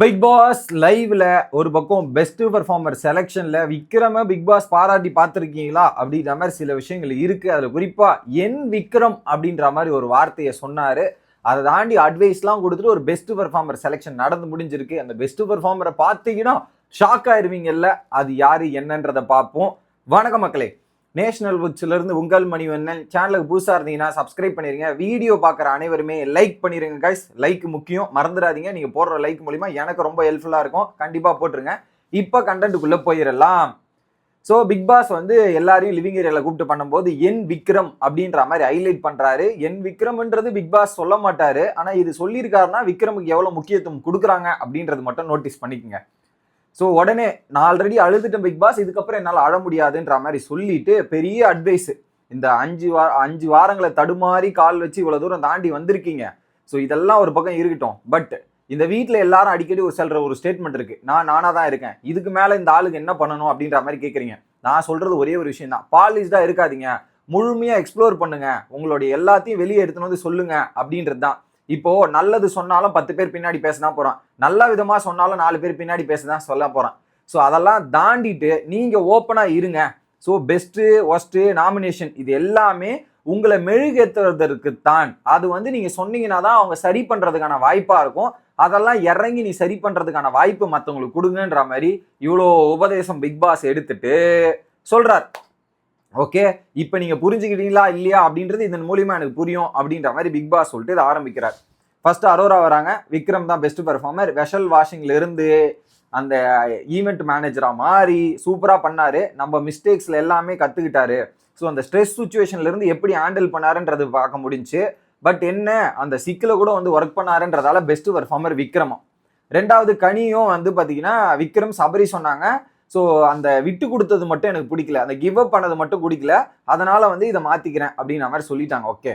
Big pass லைவ்ல ஒரு பக்கம் பெஸ்ட் பெர்ஃபார்மர் செலெக்ஷன்ல விக்ரம பிக் பாஸ் பாராட்டி பார்த்துருக்கீங்களா? அப்படின்ற மாதிரி சில விஷயங்கள் இருக்கு. அதுல குறிப்பா என் விக்ரம் அப்படின்ற மாதிரி ஒரு வார்த்தையை சொன்னாரு. அதை தாண்டி அட்வைஸ்லாம் கொடுத்துட்டு ஒரு பெஸ்ட் பெர்ஃபார்மர் செலெக்ஷன் நடந்து முடிஞ்சிருக்கு. அந்த பெஸ்ட் பெர்ஃபார்மரை பார்த்தீங்கன்னா ஷாக் ஆயிருவீங்கல்ல. அது யாரு என்னன்றதை பார்ப்போம். வணக்கம் மக்களே. நேஷனல் புக்ஸ்லேருந்து உங்கள் மணிவண்ணன் சேனலுக்கு புதுசாக இருந்தீங்கன்னா சப்ஸ்கிரைப் பண்ணிருங்க. வீடியோ பார்க்குற அனைவருமே லைக் பண்ணிடுங்க கைஸ் லைக் முக்கியம். மறந்துடாதீங்க. நீங்கள் போடுற லைக் மூலிமா எனக்கு ரொம்ப ஹெல்ப்ஃபுல்லாக இருக்கும். கண்டிப்பாக போட்டுருங்க. இப்போ கண்டென்ட்டுக்குள்ளே போயிடலாம். ஸோ பிக் பாஸ் வந்து எல்லாரையும் லிவிங் ஏரியாவில் கூப்பிட்டு பண்ணும்போது என் விக்ரம் அப்படின்ற மாதிரி ஹைலைட் பண்ணுறாரு என் விக்ரம்ன்றது பிக் பாஸ் சொல்ல மாட்டார். ஆனால் இது சொல்லியிருக்காருன்னா விக்ரமுக்கு எவ்வளோ முக்கியத்துவம் கொடுக்குறாங்க அப்படின்றது மட்டும் நோட்டீஸ் பண்ணிக்கங்க. ஸோ உடனே நான் ஆல்ரெடி அழுதுட்டேன் பிக் பாஸ் இதுக்கப்புறம் என்னால் அழ முடியாதுன்ற மாதிரி சொல்லிட்டு பெரிய அட்வைஸ் இந்த அஞ்சு வா அஞ்சு வாரங்களை தடுமாறி கால் வச்சு இவ்வளோ தூரம் தாண்டி வந்திருக்கீங்க. ஸோ இதெல்லாம் ஒரு பக்கம் இருக்கட்டும். பட் இந்த வீட்டில் எல்லாரும் அடிக்கடி ஒரு சொல்கிற ஒரு ஸ்டேட்மெண்ட் இருக்கு. நான் நானாக தான் இருக்கேன். இதுக்கு மேலே இந்த ஆளுக்கு என்ன பண்ணணும் அப்படின்ற மாதிரி கேட்குறீங்க நான் சொல்றது ஒரே ஒரு விஷயம் தான். பாலிஷ்டாக இருக்காதீங்க. முழுமையாக எக்ஸ்ப்ளோர் பண்ணுங்க. உங்களுடைய எல்லாத்தையும் வெளியே எடுத்துன்னு வந்து சொல்லுங்க அப்படின்றது தான். இப்போ நல்லது சொன்னாலும் பத்து பேர் பின்னாடி பேசினா போறான். நல்ல விதமா சொன்னாலும் நாலு பேர் பின்னாடி பேசுதான் சொல்ல போறான். ஸோ அதெல்லாம் தாண்டிட்டு நீங்க ஓப்பனா இருங்க. ஸோ பெஸ்ட்டு ஒஸ்ட்டு நாமினேஷன் இது எல்லாமே உங்களை மெழுகேற்றுறதற்கு தான் அது வந்து நீங்கள் சொன்னீங்கன்னா தான் அவங்க சரி பண்ணுறதுக்கான வாய்ப்பாக இருக்கும். அதெல்லாம் இறங்கி நீ சரி பண்ணுறதுக்கான வாய்ப்பு மற்றவங்களுக்கு கொடுங்கன்ற மாதிரி இவ்வளோ உபதேசம் பிக் பாஸ் எடுத்துட்டு சொல்கிறார் ஓகே இப்போ நீங்கள் புரிஞ்சுக்கிட்டீங்களா இல்லையா அப்படின்றது இதன் மூலியமாக எனக்கு புரியும் அப்படின்ற மாதிரி பிக் பாஸ் சொல்லிட்டு இதை ஆரம்பிக்கிறார். ஃபர்ஸ்ட் அரோரா வராங்க. விக்ரம் தான் பெஸ்ட் பெர்ஃபார்மர் வெஷல் வாஷிங்ல இருந்து அந்த ஈவெண்ட் மேனேஜரா மாறி சூப்பரா பண்ணாரு. நம்ம மிஸ்டேக்ஸ்ல எல்லாமே கத்துக்கிட்டாரு. ஸோ அந்த ஸ்ட்ரெஸ் சுச்சுவேஷன்ல இருந்து எப்படி ஹேண்டில் பண்ணாருன்றது பார்க்க முடிஞ்சுச்சு பட் என்ன? அந்த சிக்கில கூட வந்து ஒர்க் பண்ணாருன்றதால பெஸ்ட் பெர்ஃபார்மர் விக்ரமம் ரெண்டாவது கனியும் வந்து பார்த்தீங்கன்னா விக்ரம் சபரி சொன்னாங்க. ஸோ அந்த விட்டு கொடுத்தது மட்டும் எனக்கு பிடிக்கல. அந்த கிவ் அப் பண்ணது மட்டும் பிடிக்கல. அதனால வந்து இதை மாற்றிக்கிறேன் அப்படின்ற மாதிரி சொல்லிட்டாங்க. ஓகே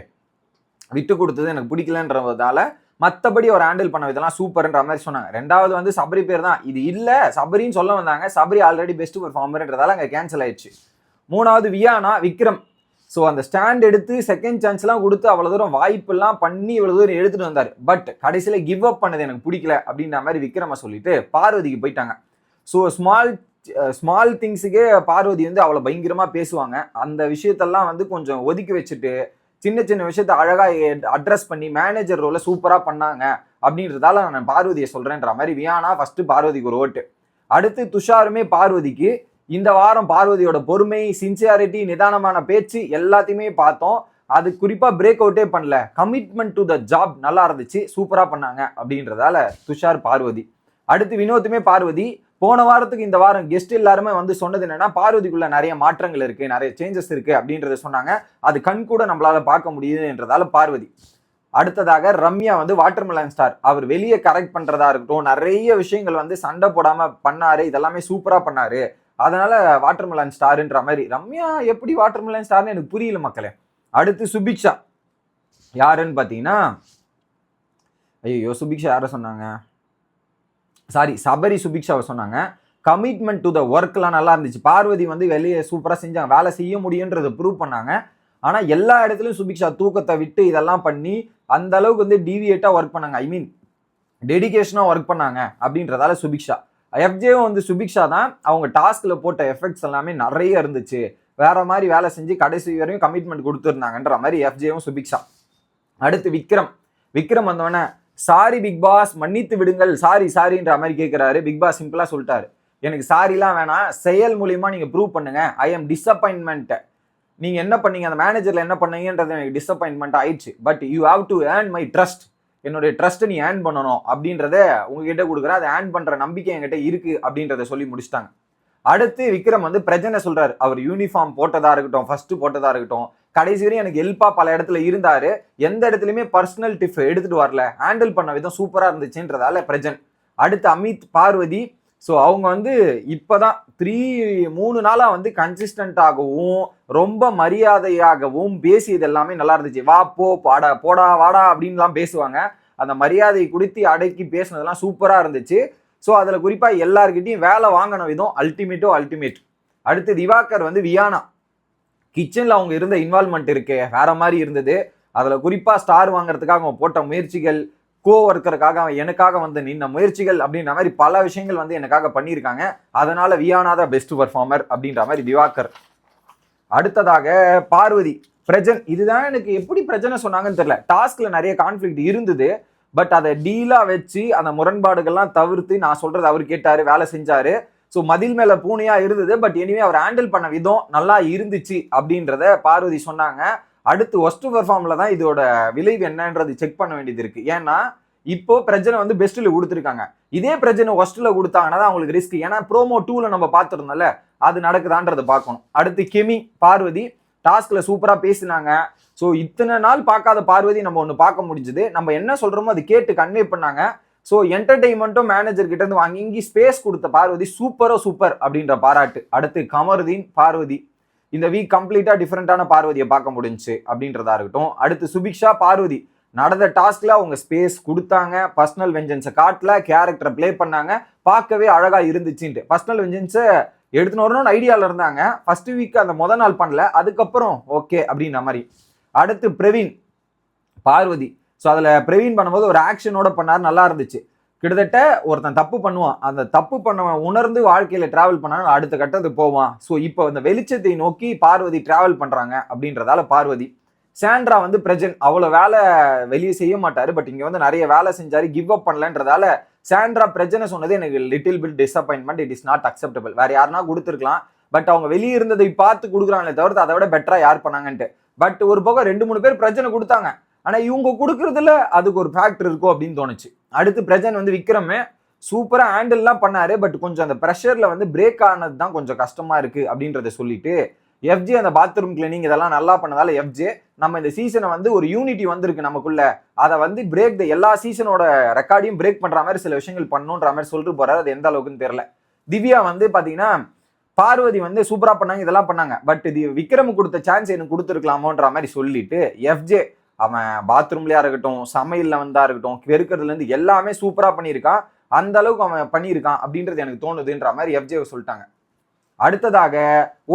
விட்டு கொடுத்தது எனக்கு பிடிக்கலன்றதால மற்றபடி ஒரு ஹேண்டில் பண்ண விதெல்லாம் சூப்பர்ன்ற மாதிரி சொன்னாங்க. ரெண்டாவது வந்து சபரி பேர் தான். இது இல்லை சபரின்னு சொல்ல வந்தாங்க. சபரி ஆல்ரெடி பெஸ்ட் பெர்ஃபார்மர்ன்றதால அங்கே கேன்சல் ஆயிடுச்சு. மூணாவது வியானா விக்ரம். ஸோ அந்த ஸ்டாண்ட் எடுத்து செகண்ட் சான்ஸ்லாம் கொடுத்து அவ்வளோ தூரம் வாய்ப்பெல்லாம் பண்ணி இவ்வளோ தூரம் எடுத்துட்டு வந்தார். பட் கடைசியில் கிவ் அப் பண்ணது எனக்கு பிடிக்கல அப்படின்ற மாதிரி விக்ரம சொல்லிட்டு பார்வதிக்கு போயிட்டாங்க. ஸோ ஸ்மால் ஸ்மால் திங்ஸுக்கே பார்வதி வந்து அவ்வளோ பயங்கரமாக பேசுவாங்க. அந்த விஷயத்தெல்லாம் வந்து கொஞ்சம் ஒதுக்கி வச்சுட்டு சின்ன சின்ன விஷயத்த அழகாக அட்ரஸ் பண்ணி மேனேஜர் ரோல சூப்பராக பண்ணாங்க அப்படின்றதால நான் பார்வதியை சொல்கிறேன்ற மாதிரி வியானா ஃபஸ்ட்டு பார்வதிக்கு ஒரு ஓட்டு. அடுத்து துஷாருமே பார்வதிக்கு இந்த வாரம் பார்வதியோட பொறுமை சின்சியாரிட்டி நிதானமான பேச்சு எல்லாத்தையுமே பார்த்தோம். அது குறிப்பாக பிரேக் அவுட்டே பண்ணல. கமிட்மெண்ட் டு த ஜாப் நல்லா இருந்துச்சு சூப்பராக பண்ணாங்க அப்படின்றதால துஷார் பார்வதி. அடுத்து வினோத்துமே பார்வதி போன வாரத்துக்கு இந்த வாரம் கெஸ்ட் எல்லாருமே வந்து சொன்னது என்னன்னா பார்வதிக்குள்ள நிறைய மாற்றங்கள் இருக்கு நிறைய சேஞ்சஸ் இருக்கு அப்படின்றத சொன்னாங்க. அது கண் கூட நம்மளால பார்க்க முடியுதுன்றதால பார்வதி. அடுத்ததாக ரம்யா வந்து வாட்டர்மெலன் ஸ்டார் அவர் வெளியே கரெக்ட் பண்றதா இருக்கட்டும் நிறைய விஷயங்கள் வந்து சண்டை போடாம பண்ணாரு இதெல்லாமே சூப்பரா பண்ணாரு. அதனால வாட்டர்மெலன் ஸ்டாருன்ற மாதிரி. ரம்யா எப்படி வாட்டர்மெலன் ஸ்டார்னு எனக்கு புரியல மக்களே. அடுத்து சுபிக்ஷா. யாருன்னு பார்த்தீங்கன்னா ஐயோ சுபிக்ஷா யாரை சொன்னாங்க? சாரி சபரி சுபிக்ஷாவை சொன்னாங்க கமிட்மெண்ட் டு த ஒர்க்லாம் நல்லா இருந்துச்சு. பார்வதி வந்து வெளியே சூப்பராக செஞ்சாங்க வேலை செய்ய முடியுன்றதை ப்ரூவ் பண்ணாங்க. ஆனால் எல்லா இடத்துலையும் சுபிக்ஷா தூக்கத்தை விட்டு இதெல்லாம் பண்ணி அந்த அளவுக்கு வந்து டிவியேட்டாக ஒர்க் பண்ணாங்க. ஐ மீன் டெடிகேஷனாக ஒர்க் பண்ணாங்க அப்படின்றதால சுபிக்ஷா எஃப்ஜேவும் வந்து சுபிக்ஷா தான். அவங்க டாஸ்கில் போட்ட எஃபெக்ட்ஸ் எல்லாமே நிறைய இருந்துச்சு. வேற மாதிரி வேலை செஞ்சு கடைசி வரையும் கமிட்மெண்ட் கொடுத்துருந்தாங்கன்ற மாதிரி எஃப்ஜேவும் சுபிக்ஷா அடுத்து விக்ரம். விக்ரம் வந்தவொடனே சாரி பிக் பாஸ் மன்னித்து விடுங்கள். சாரி சாரின்ற மாதிரி கேட்குறாரு பிக் பாஸ் சிம்பிளாக சொல்லிட்டாரு. எனக்கு சாரிலாம் வேணாம். செயல் மூலியமாக நீங்கள் ப்ரூவ் பண்ணுங்க. ஐ எம் டிசப்பாயின்மெண்ட்டை நீங்கள் என்ன பண்ணீங்க? அந்த மேனேஜரில் என்ன பண்ணீங்கன்றது எனக்கு டிசப்பாயின்மெண்ட் ஆயிடுச்சு. But you have to earn my trust என்னுடைய ட்ரஸ்ட்டை நீ ஏர்ன் பண்ணணும் அப்படின்றத உங்ககிட்ட கொடுக்குற அதை ஏர்ன் பண்ணுற நம்பிக்கை என்கிட்ட இருக்குது அப்படின்றத சொல்லி முடிச்சிட்டாங்க. அடுத்து விக்ரம் வந்து பிரஜனை சொல்கிறார் அவர் யூனிஃபார்ம் போட்டதாக இருக்கட்டும் ஃபஸ்ட்டு போட்டதாக இருக்கட்டும். கடைசி வரையும் எனக்கு ஹெல்ப்பா பல இடத்துல இருந்தாரு. எந்த இடத்துலயுமே பர்சனல் டிஃப் எடுத்துட்டு வரல. ஹேண்டில் பண்ண விதம் சூப்பரா இருந்துச்சுன்றதால பிரஜன் அடுத்து அமித் பார்வதி. ஸோ அவங்க வந்து இப்போதான் த்ரீ மூணு நாளாக வந்து கன்சிஸ்டண்ட்டாகவும் ரொம்ப மரியாதையாகவும் பேசியது எல்லாமே நல்லா இருந்துச்சு. வா போ பாடா போடா வாடா அப்படின்லாம் பேசுவாங்க. அந்த மரியாதை குடித்து அடக்கி பேசுனதெல்லாம் சூப்பராக இருந்துச்சு. ஸோ அதில் குறிப்பாக எல்லாருக்கிட்டையும் வேலை வாங்கின விதம் அல்டிமேட்டோ அல்டிமேட் அடுத்து திவாகர் வந்து வியானா. கிச்சனில் அவங்க இருந்த இன்வால்மெண்ட் இருக்கே வேற மாதிரி இருந்தது. அதில் குறிப்பாக ஸ்டார் வாங்குறதுக்காக அவங்க போட்ட முயற்சிகள் கோ ஒர்க்கருக்காக அவன் எனக்காக வந்து நின்ன முயற்சிகள் அப்படின்ற மாதிரி பல விஷயங்கள் வந்து எனக்காக பண்ணியிருக்காங்க. அதனால வியானாத பெஸ்ட் பர்ஃபார்மர் அப்படின்ற மாதிரி திவாகர். அடுத்ததாக பார்வதி பிரஜன். இதுதான் எனக்கு எப்படி பிரச்சனை சொன்னாங்கன்னு தெரியல. டாஸ்க்ல நிறைய கான்ஃப்ளிக்ட் இருந்தது. பட் அதை டீலாக வச்சு அந்த முரண்பாடுகள்லாம் தவிர்த்து நான் சொல்கிறது அவர் கேட்டார் வேலை செஞ்சார். ஸோ மதில் மேல பூனையா இருந்தது பட் எனிவே அவர் ஹேண்டில் பண்ண விதம் நல்லா இருந்துச்சு அப்படின்றத பார்வதி சொன்னாங்க. அடுத்து ஒஸ்ட் பெர்ஃபார்ம்ல தான் இதோட விளைவு என்னன்றது செக் பண்ண வேண்டியது இருக்கு. ஏன்னா இப்போ பிரச்சனை வந்து பெஸ்ட்ல கொடுத்துருக்காங்க. இதே பிரச்சனை ஒஸ்ட்ல கொடுத்தாங்கன்னா தான் அவங்களுக்கு ரிஸ்க் ஏன்னா ப்ரோமோ டூல நம்ம பார்த்துருந்தோம்ல அது நடக்குதான்றதை பார்க்கணும். அடுத்து கெமி பார்வதி டாஸ்க்ல சூப்பரா பேசினாங்க. ஸோ இத்தனை நாள் பார்க்காத பார்வதி நம்ம ஒன்று பார்க்க முடிஞ்சது. நம்ம என்ன சொல்றோமோ அது கேட்டு கன்வே பண்ணாங்க. ஸோ என்டர்டெயின்மெண்ட்டும் மேனேஜர் கிட்ட இருந்து வாங்கி இங்கே ஸ்பேஸ் கொடுத்த பார்வதி சூப்பரோ சூப்பர் அப்படின்ற பாராட்டு. அடுத்து கமருதீன் பார்வதி. இந்த வீக் கம்ப்ளீட்டாக டிஃப்ரெண்ட்டான பார்வதியை பார்க்க முடிஞ்சுச்சு அப்படின்றதா இருக்கட்டும். அடுத்து சுபிக்ஷா பார்வதி. நடந்த டாஸ்க்ல அவங்க ஸ்பேஸ் கொடுத்தாங்க. பர்சனல் வெஞ்சன்ஸை காட்டல கேரக்டரை ப்ளே பண்ணாங்க. பார்க்கவே அழகாக இருந்துச்சுன்ட்டு. பர்சனல் வெஞ்சன்ஸை எடுத்துன்னு வரணும்னு ஐடியாவில் இருந்தாங்க. ஃபர்ஸ்ட் வீக் அந்த முத நாள் பண்ணல. அதுக்கப்புறம் ஓகே அப்படின்ற மாதிரி. அடுத்து பிரவீன் பார்வதி. ஸோ அதில் பிரவீன் பண்ணும்போது ஒரு ஆக்ஷனோட பண்ணார் நல்லா இருந்துச்சு. கிட்டத்தட்ட ஒருத்தன் தப்பு பண்ணுவான். அந்த தப்பு பண்ணவன் உணர்ந்து வாழ்க்கையில் டிராவல் பண்ணாலும் அடுத்த கட்டத்துக்கு போவான். ஸோ இப்போ அந்த வெளிச்சத்தை நோக்கி பார்வதி டிராவல் பண்ணுறாங்க அப்படின்றதால பார்வதி. சாண்ட்ரா வந்து பிரஜன் அவ்வளோ வேலை வெளியே செய்ய மாட்டார் பட் இங்கே வந்து நிறைய வேலை செஞ்சாரு கிவ் அப் பண்ணலன்றதால சாண்ட்ரா பிரஜனை சொன்னது எனக்கு little bit disappointment it is not acceptable வேறு யாருனா கொடுத்துருக்கலாம். பட் அவங்க வெளியே இருந்ததை பார்த்து கொடுக்குறாங்களே தவிர்த்து அதை விட பெட்டராக யார் பண்ணாங்கன்ட்டு. பட் ஒரு பக்கம் ரெண்டு மூணு பேர் பிரச்சனை கொடுத்தாங்க. ஆனால் இவங்க கொடுக்குறதுல அதுக்கு ஒரு ஃபேக்டர் இருக்கும் அப்படின்னு தோணுச்சு. அடுத்து பிரஜன் வந்து விக்ரமே சூப்பராக ஹேண்டில்லாம் பண்ணாரு பட் கொஞ்சம் அந்த ப்ரெஷரில் வந்து பிரேக் ஆனது தான் கொஞ்சம் கஷ்டமாக இருக்குது அப்படின்றத சொல்லிட்டு எஃப்ஜே அந்த பாத்ரூம் கிளீனிங் இதெல்லாம் நல்லா பண்ணதால எஃப்ஜே நம்ம இந்த சீசனை வந்து ஒரு யூனிட்டி வந்திருக்கு நமக்குள்ள. அதை வந்து பிரேக் த எல்லா சீசனோட ரெக்கார்டையும் பிரேக் பண்ணுற மாதிரி சில விஷயங்கள் பண்ணணுன்ற மாதிரி சொல்லிட்டு போறாரு. அது எந்த அளவுக்குன்னு தெரியல. திவ்யா வந்து பார்த்தீங்கன்னா பார்வதி வந்து சூப்பராக பண்ணாங்க இதெல்லாம் பண்ணாங்க. பட் இது விக்ரம் கொடுத்த சான்ஸ் எனக்கு கொடுத்துருக்கலாமோன்ற மாதிரி சொல்லிட்டு எஃப்ஜே அவன் பாத்ரூம்லயா இருக்கட்டும் சமையல்ல வந்தா இருக்கட்டும் பெருக்கிறதுல இருந்து எல்லாமே சூப்பரா பண்ணியிருக்கான். அந்த அளவுக்கு அவன் பண்ணியிருக்கான் அப்படின்றது எனக்கு தோணுதுன்ற மாதிரி எஃப்ஜே சொல்லிட்டாங்க. அடுத்ததாக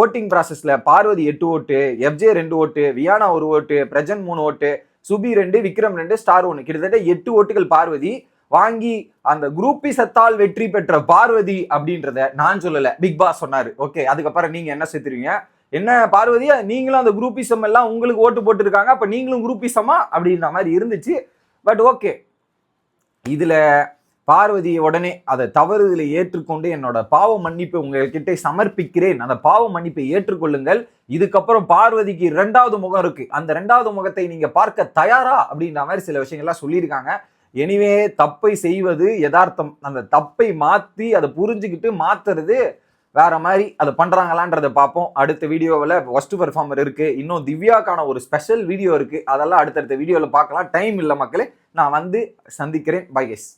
ஓட்டிங் ப்ராசஸ்ல பார்வதி எட்டு ஓட்டு எஃப்ஜே ரெண்டு ஓட்டு வியானா ஒரு ஓட்டு பிரஜன் மூணு ஓட்டு சுபி ரெண்டு விக்ரம் ரெண்டு ஸ்டார் ஒன்று கிட்டத்தட்ட எட்டு ஓட்டுகள் பார்வதி வாங்கி அந்த குரூப்பி சத்தால் வெற்றி பெற்ற பார்வதி அப்படின்றத நான் சொல்லலை. பிக் பாஸ் சொன்னார். ஓகே அதுக்கப்புறம் நீங்கள் என்ன சேர்த்துருவீங்க? என்ன பார்வதியா? நீங்களும் அந்த குரூப்பிசம் எல்லாம் உங்களுக்கு ஓட்டு போட்டுருக்காங்க. அப்போ நீங்களும் குரூப்பிசமா? அப்படின்ற மாதிரி இருந்துச்சு. பட் ஓகே இதில் பார்வதி உடனே அதை தவறுதலை ஏற்றுக்கொண்டு என்னோட பாவ மன்னிப்பை உங்கள்கிட்ட சமர்ப்பிக்கிறேன். அந்த பாவ மன்னிப்பை ஏற்றுக்கொள்ளுங்கள். இதுக்கப்புறம் பார்வதிக்கு ரெண்டாவது முகம் இருக்கு. அந்த ரெண்டாவது முகத்தை நீங்க பார்க்க தயாரா? அப்படின்ற மாதிரி சில விஷயங்கள்லாம் சொல்லியிருக்காங்க. எனிவே தப்பை செய்வது யதார்த்தம். அந்த தப்பை மாற்றி அதை புரிஞ்சுக்கிட்டு மாத்துறது வேற மாதிரி அதை பண்றாங்களான்றதை பார்ப்போம். அடுத்த வீடியோவில் ஒஸ்ட் பெர்ஃபார்மர் இருக்கு. இன்னும் திவ்யாக்கான ஒரு ஸ்பெஷல் வீடியோ இருக்கு. அதெல்லாம் அடுத்தடுத்த வீடியோவில் பார்க்கலாம். டைம் இல்லை மக்களே. நான் வந்து சந்திக்கிறேன். By guess